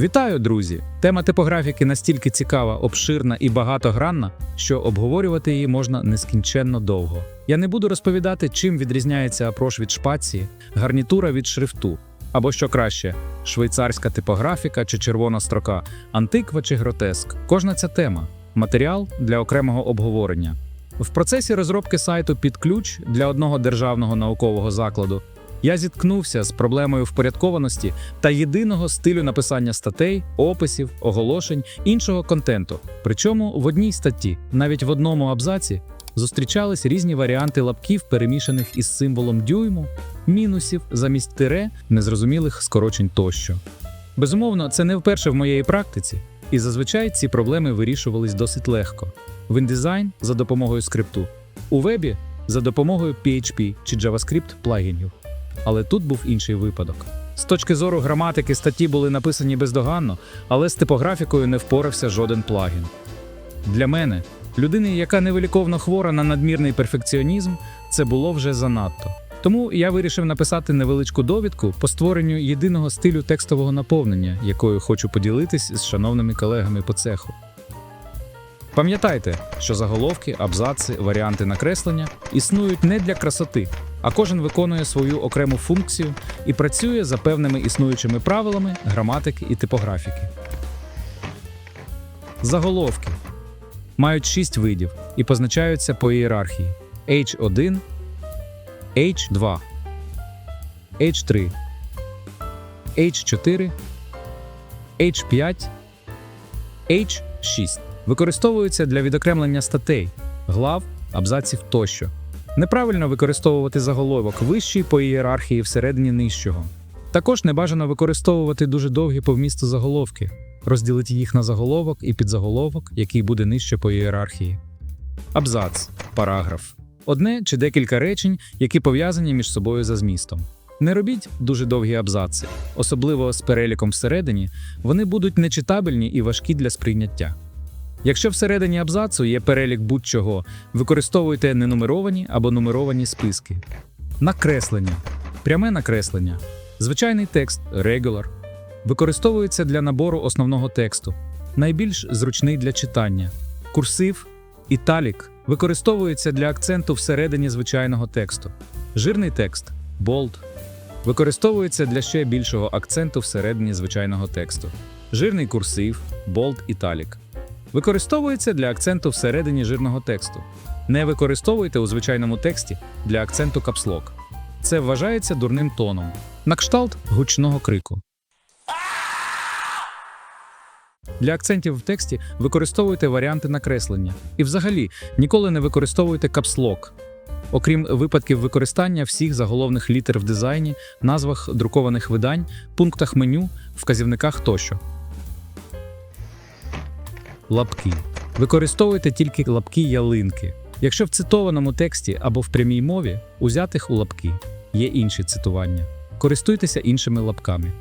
Вітаю, друзі! Тема типографіки настільки цікава, обширна і багатогранна, що обговорювати її можна нескінченно довго. Я не буду розповідати, чим відрізняється апрош від шпації, гарнітура від шрифту, або що краще, швейцарська типографіка чи червона строка, антиква чи гротеск. Кожна ця тема матеріал для окремого обговорення. В процесі розробки сайту під ключ для одного державного наукового закладу я зіткнувся з проблемою впорядкованості та єдиного стилю написання статей, описів, оголошень, іншого контенту. Причому в одній статті, навіть в одному абзаці, зустрічались різні варіанти лапків, перемішаних із символом дюйму, мінусів замість тире, незрозумілих скорочень тощо. Безумовно, це не вперше в моєї практиці, і зазвичай ці проблеми вирішувались досить легко. В InDesign за допомогою скрипту, у вебі за допомогою PHP чи JavaScript плагінів. Але тут був інший випадок. З точки зору граматики статті були написані бездоганно, але з типографікою не впорався жоден плагін. Для мене, людини, яка невиліковно хвора на надмірний перфекціонізм, це було вже занадто. Тому я вирішив написати невеличку довідку по створенню єдиного стилю текстового наповнення, якою хочу поділитись з шановними колегами по цеху. Пам'ятайте, що заголовки, абзаци, варіанти накреслення існують не для красоти, а кожен виконує свою окрему функцію і працює за певними існуючими правилами граматики і типографіки. Заголовки мають шість видів і позначаються по ієрархії: H1, H2, H3, H4, H5, H6. Використовуються для відокремлення статей, глав, абзаців тощо. Неправильно використовувати заголовок вищий по ієрархії всередині нижчого. Також не бажано використовувати дуже довгі по вмісту заголовки, розділити їх на заголовок і підзаголовок, який буде нижче по ієрархії. Абзац, параграф. Одне чи декілька речень, які пов'язані між собою за змістом. Не робіть дуже довгі абзаци, особливо з переліком всередині, вони будуть нечитабельні і важкі для сприйняття. Якщо всередині абзацу є перелік будь-чого, використовуйте ненумеровані або нумеровані списки. Накреслення. Пряме накреслення. Звичайний текст regular використовується для набору основного тексту, найбільш зручний для читання. Курсив італік використовується для акценту всередині звичайного тексту. Жирний текст bold використовується для ще більшого акценту всередині звичайного тексту. Жирний курсив bold італік використовується для акценту всередині жирного тексту. Не використовуйте у звичайному тексті для акценту капслок. Це вважається дурним тоном. На кшталт гучного крику. Для акцентів в тексті використовуйте варіанти накреслення. І взагалі ніколи не використовуйте капслок. Окрім випадків використання всіх заголовних літер в дизайні, назвах друкованих видань, пунктах меню, вказівниках тощо. Лапки. Використовуйте тільки лапки ялинки. Якщо в цитованому тексті або в прямій мові, узятих у лапки. Є інші цитування. Користуйтеся іншими лапками.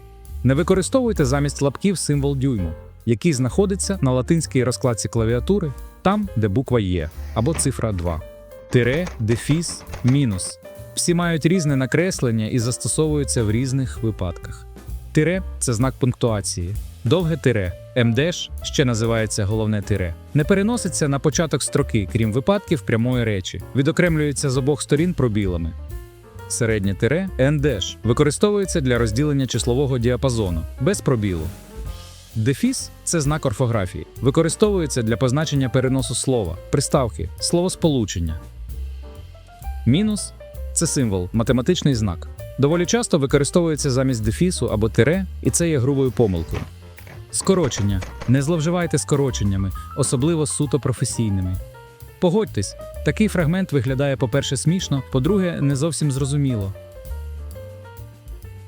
Не використовуйте замість лапків символ дюйму, який знаходиться на латинській розкладці клавіатури, там, де буква Є, або цифра 2. Тире, дефіс, мінус. Всі мають різне накреслення і застосовуються в різних випадках. Тире це знак пунктуації. Довге тире, МДШ, ще називається головне тире, не переноситься на початок строки, крім випадків прямої речі, відокремлюється з обох сторін пробілами. Середнє тире НДШ використовується для розділення числового діапазону без пробілу. Дефіс це знак орфографії, використовується для позначення переносу слова, приставки, словосполучення. Мінус це символ, математичний знак. Доволі часто використовується замість дефісу або тире, і це є грубою помилкою. Скорочення. Не зловживайте скороченнями, особливо суто професійними. Погодьтесь, такий фрагмент виглядає, по-перше, смішно, по-друге, не зовсім зрозуміло.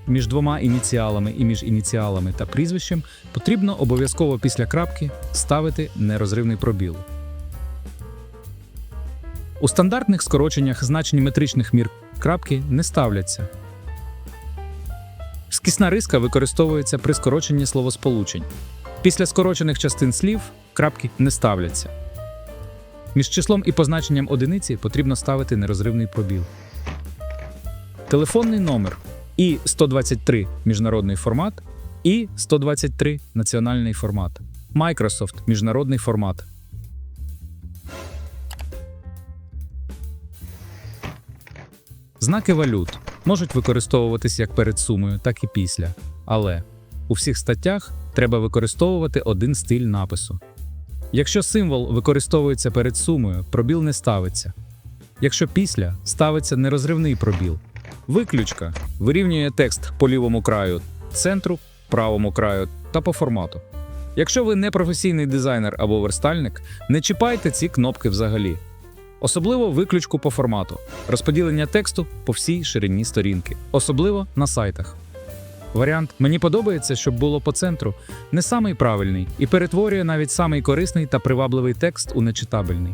Між двома ініціалами і між ініціалами та прізвищем потрібно обов'язково після крапки ставити нерозривний пробіл. У стандартних скороченнях значень метричних мір крапки не ставляться. Скісна риска використовується при скороченні словосполучень. Після скорочених частин слів крапки не ставляться. Між числом і позначенням одиниці потрібно ставити нерозривний пробіл. Телефонний номер і 123 міжнародний формат І 123 національний формат. Microsoft міжнародний формат. Знаки валют можуть використовуватись як перед сумою, так і після. Але у всіх статтях треба використовувати один стиль напису. Якщо символ використовується перед сумою, пробіл не ставиться. Якщо після ставиться нерозривний пробіл. Виключка вирівнює текст по лівому краю, центру, правому краю та по формату. Якщо ви не професійний дизайнер або верстальник, не чіпайте ці кнопки взагалі. Особливо виключку по формату, розподілення тексту по всій ширині сторінки, особливо на сайтах. Варіант мені подобається, щоб було по центру, не самий правильний і перетворює навіть самий корисний та привабливий текст у нечитабельний.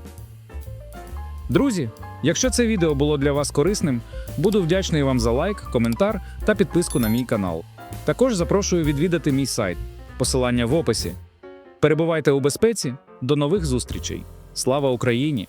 Друзі, якщо це відео було для вас корисним, буду вдячний вам за лайк, коментар та підписку на мій канал. Також запрошую відвідати мій сайт, посилання в описі. Перебувайте у безпеці, до нових зустрічей. Слава Україні!